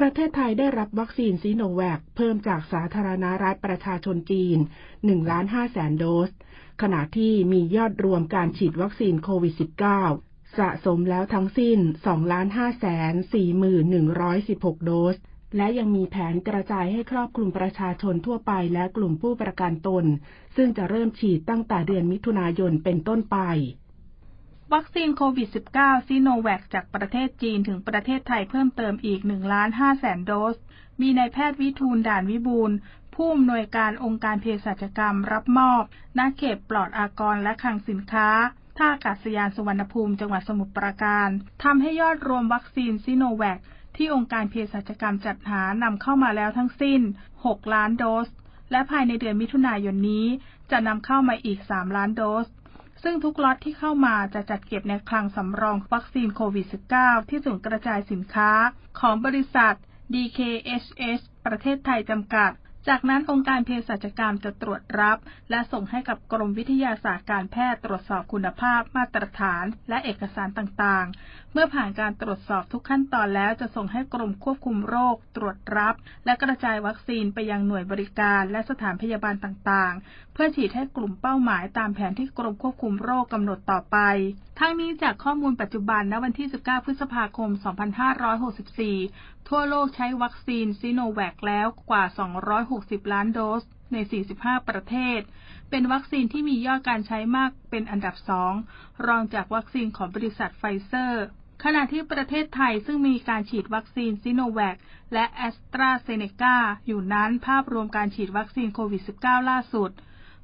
ประเทศไทยได้รับวัคซีนซีโนแวคเพิ่มจากสาธารณรัฐประชาชนจีน1ล้าน5แสนโดส ขณะที่มียอดรวมการฉีดวัคซีนโควิด -19 สะสมแล้วทั้งสิ้น2ล้าน5แสน4116โดส และยังมีแผนกระจายให้ครอบคลุมประชาชนทั่วไปและกลุ่มผู้ประกันตน ซึ่งจะเริ่มฉีดตั้งแต่เดือนมิถุนายนเป็นต้นไป วัคซีนโควิด -19 ซีโนแวคจากประเทศจีนถึงประเทศไทยเพิ่มเติมอีก1ล้าน5แสนโดส มีนายแพทย์วิทูลด่านวิบูลผู้อำนวยการองค์การเภสัชกรรมรับมอบณเขตปลอดอากรและคลังสินค้า ท่าอากาศยานสุวรรณภูมิจังหวัดสมุทรปราการทำให้ยอดรวมวัคซีนซีโนแวคที่องค์การเภสัชกรรมจัดหานำเข้ามาแล้วทั้งสิ้น 6 ล้านโดส และภายในเดือนมิถุนายนนี้จะนำเข้ามาอีก 3 ล้านโดส ซึ่งทุกล็อตที่เข้ามาจะจัดเก็บในคลังสำรองวัคซีนโควิด -19 ที่ศูนย์กระจายสินค้าของบริษัท DKHS ประเทศไทยจำกัด จากนั้นองค์การเภสัชกรรมจะตรวจรับ และส่งให้กับกรมวิทยาศาสตร์การแพทย์ตรวจสอบคุณภาพมาตรฐานและเอกสารต่างๆ เมื่อผ่านการตรวจสอบทุกขั้นตอนแล้วจะส่งให้กรมควบคุมโรค ตรวจรับ และกระจายวัคซีนไปยังหน่วยบริการและสถานพยาบาลต่างๆ เพื่อฉีดให้กลุ่มเป้าหมายตามแผนที่กรมควบคุมโรคกำหนดต่อไป ทั้งนี้จากข้อมูลปัจจุบันณวันที่ 19 พฤษภาคม 2564 ทั่วโลกใช้วัคซีนซีโนแวคแล้วกว่า 260 ล้านโดสใน 45 ประเทศ เป็นวัคซีนที่มียอดการใช้มากเป็นอันดับสองรองจากวัคซีนของบริษัทไฟเซอร์ ขณะที่ประเทศไทยซึ่งมีการฉีดวัคซีนซิโนแวคและแอสตราเซเนกาอยู่นั้นภาพรวมการฉีดวัคซีนโควิด -19 ล่าสุด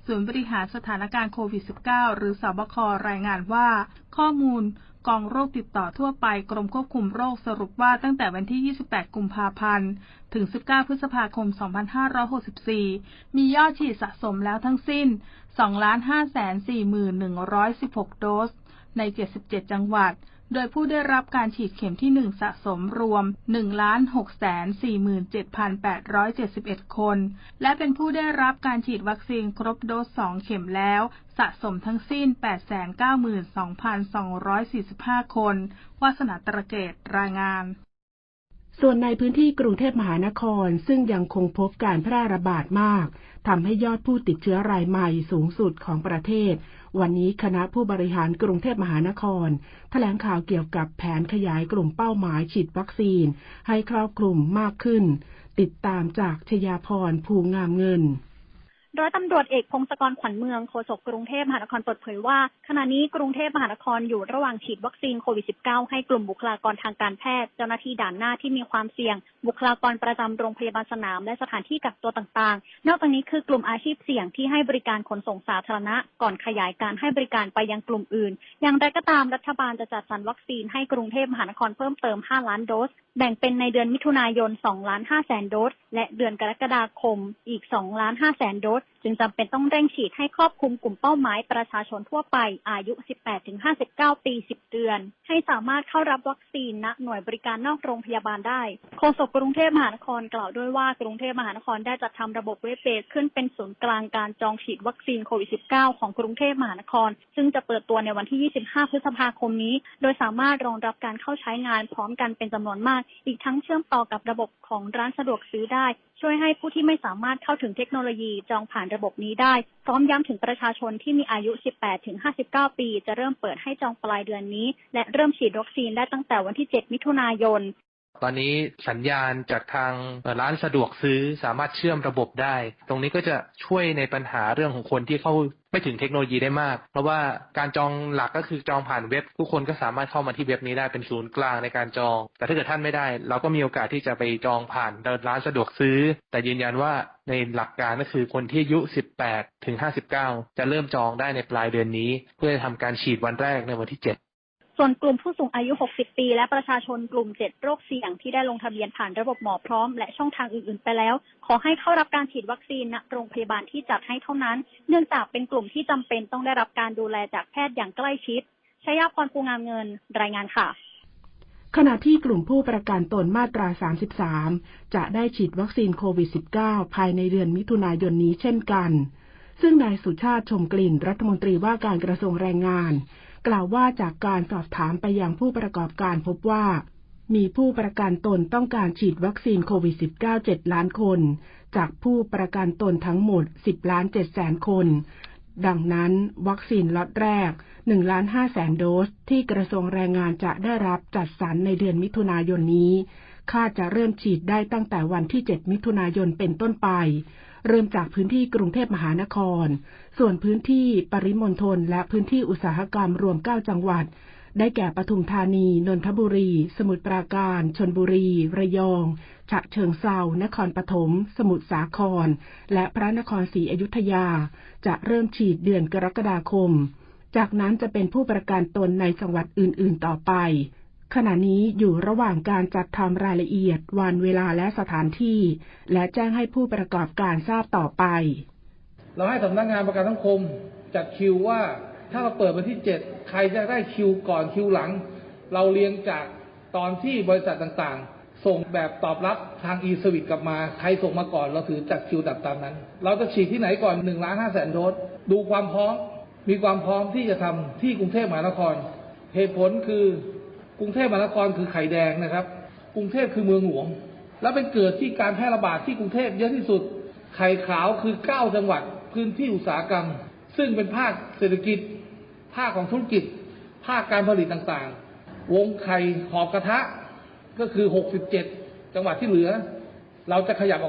ศูนย์บริหารสถานการณ์โควิด -19 หรือสบครายงานว่า ข้อมูลกองโรคติดต่อทั่วไปกรมควบคุมโรคสรุปว่าตั้งแต่วันที่ 28 กุมภาพันธ์ ถึง 19 พฤษภาคม 2564 มียอดฉีดสะสมแล้วทั้งสิ้น 2,541,116 โดส ใน 77 จังหวัด โดยผู้ได้รับการฉีดเข็มที่ 1 สะสมรวม 1,647,871 คน และเป็นผู้ได้รับการฉีดวัคซีนครบโดส 2 เข็มแล้ว สะสมทั้งสิ้น 892,245 คน วาสนาตระเกตรายงาน ส่วนในพื้นที่กรุงเทพมหานครซึ่งยังคงพบการแพร่ระบาดมากทำให้ยอดผู้ติดเชื้อรายใหม่สูงสุดของประเทศ วันนี้คณะผู้บริหารกรุงเทพมหานคร แถลงข่าวเกี่ยวกับแผนขยายกลุ่มเป้าหมายฉีดวัคซีน ให้ครอบคลุมมากขึ้น ติดตามจากชยาพรภูงามเงิน ร้อยตำรวจเอกพงศกรขวัญเมืองโฆษกกรุงเทพมหานครเปิดเผยว่า ขณะนี้กรุงเทพมหานครอยู่ระหว่างฉีดวัคซีนโควิด -19 ให้กลุ่มบุคลากรทางการแพทย์ เจ้าหน้าที่ด่านหน้าที่มีความเสี่ยง บุคลากรประจำโรงพยาบาลสนาม และสถานที่กักตัวต่างๆ นอกจากนี้คือกลุ่มอาชีพเสี่ยงที่ให้บริการขนส่งสาธารณะ ก่อนขยายการให้บริการไปยังกลุ่มอื่น อย่างไรก็ตามรัฐบาลจะจัดสรรวัคซีนให้กรุงเทพมหานครเพิ่มเติม 5 ล้านโดส แบ่งเป็นในเดือนมิถุนายน2ล้าน5แสนโดส และเดือนกรกฎาคมอีก2ล้าน5แสนโดสจึงจำเป็นต้องเร่งฉีดให้ครอบคลุมกลุ่มเป้าหมายประชาชนทั่วไปอายุ 18-59 ปี 10 เดือน ให้สามารถเข้ารับวัคซีนณหน่วยบริการนอกโรงพยาบาลได้โฆษกกรุงเทพมหานครกล่าวด้วยว่ากรุงเทพมหานครได้จัดทำระบบเว็บเบสขึ้นเป็นศูนย์กลางการจองฉีดวัคซีนโควิด -19 ของกรุงเทพมหานคร ซึ่งจะเปิดตัวในวันที่ 25 พฤษภาคมนี้ โดยสามารถรองรับการเข้าใช้งานพร้อมกันเป็นจำนวนมาก อีกทั้งเชื่อมต่อกับระบบของร้านสะดวกซื้อได้ ช่วยให้ผู้ที่ไม่สามารถเข้าถึงเทคโนโลยีจองผ่านระบบนี้ได้ พร้อมย้ำถึงประชาชนที่มีอายุ 18-59 ปี จะเริ่มเปิดให้จองปลายเดือนนี้ และเริ่มฉีดวัคซีนได้ตั้งแต่วันที่ 7 มิถุนายน ตอนนี้สัญญาณจากทางร้านสะดวกซื้อสามารถเชื่อมระบบได้ ตรงนี้ก็จะช่วยในปัญหาเรื่องของคนที่เข้าไม่ถึงเทคโนโลยีได้มาก เพราะว่าการจองหลักก็คือจองผ่านเว็บ ทุกคนก็สามารถเข้ามาที่เว็บนี้ได้เป็นศูนย์กลางในการจอง แต่ถ้าเกิดท่านไม่ได้ เราก็มีโอกาสที่จะไปจองผ่านร้านสะดวกซื้อ แต่ยืนยันว่าในหลักการก็คือคนที่อายุ 18 ถึง 59 จะเริ่มจองได้ในปลายเดือนนี้ เพื่อทำการฉีดวันแรกในวันที่ 7 ส่วนกลุ่มผู้สูงอายุ 60 ปี และประชาชนกลุ่ม 7 โรคเสี่ยงที่ได้ลงทะเบียนผ่านระบบหมอพร้อม และช่องทางอื่นๆ ไปแล้ว ขอให้เข้ารับการฉีดวัคซีนณโรงพยาบาลที่จัดให้เท่านั้น เนื่องจากเป็นกลุ่มที่จำเป็นต้องได้รับการดูแลจากแพทย์อย่างใกล้ชิดชยาพรภูงามเงิน รายงานค่ะ ขณะที่กลุ่มผู้ประกันตนมาตรา 33 จะได้ฉีดวัคซีนโควิด -19 ภายในเดือนมิถุนายนนี้เช่นกัน ซึ่งนายสุชาติชมกลิ่นรัฐมนตรีว่าการกระทรวงแรงงาน กล่าวว่าจากการสอบถามไปยังผู้ประกอบการพบว่า มีผู้ประกันตนต้องการฉีดวัคซีนโควิด -19 7 ล้านคน จากผู้ประกันตนทั้งหมด 10 ล้าน7แสนคน ดังนั้นวัคซีนล็อตแรก1ล้าน5แสนโดส ที่กระทรวงแรงงานจะได้รับจัดสรรในเดือนมิถุนายนนี้คาดจะเริ่มฉีดได้ตั้งแต่วันที่ 7 มิถุนายนเป็นต้นไป เริ่มจากพื้นที่กรุงเทพมหานคร ส่วนพื้นที่ปริมณฑลและพื้นที่อุตสาหกรรมรวม 9 จังหวัด ได้แก่ปทุมธานี นนทบุรี สมุทรปราการ ชนบุรี ระยอง ฉะเชิงเซา นครปฐม สมุทรสาคร และพระนครศรีอยุธยา จะเริ่มฉีดเดือนกรกฎาคม จากนั้นจะเป็นผู้ประกันตนในจังหวัดอื่น ๆ ต่อไป ขณะนี้อยู่ระหว่างการจัดทำรายละเอียดวันเวลาและสถานที่ และแจ้งให้ผู้ประกอบการทราบต่อไป เราให้สำนักงานประกันสังคมจัดคิวว่าถ้าเราเปิดวันที่เจ็ดใครจะได้คิวก่อนคิวหลัง เราเรียงจากตอนที่บริษัทต่างๆ ส่งแบบตอบรับทาง e-service กลับมา ใครส่งมาก่อนเราถือจัดคิวดับตามนั้น เราจะฉีดที่ไหนก่อน1ล้าน5แสนโดสดูความพร้อม มีความพร้อมที่จะทำที่กรุงเทพมหานคร เหตุผลคือ กรุงเทพมหานครคือไข่แดงนะครับ กรุงเทพคือเมืองหลวง และเป็นเกิดที่การแพร่ระบาดที่กรุงเทพเยอะที่สุด ไข่ขาวคือ 9 จังหวัดพื้นที่อุตสาหกรรม ซึ่งเป็นภาคเศรษฐกิจ ภาคของธุรกิจ ภาคการผลิตต่างๆ วงไข่หอบกระทะก็คือ 67 จังหวัดที่เหลือ เราจะขยับออก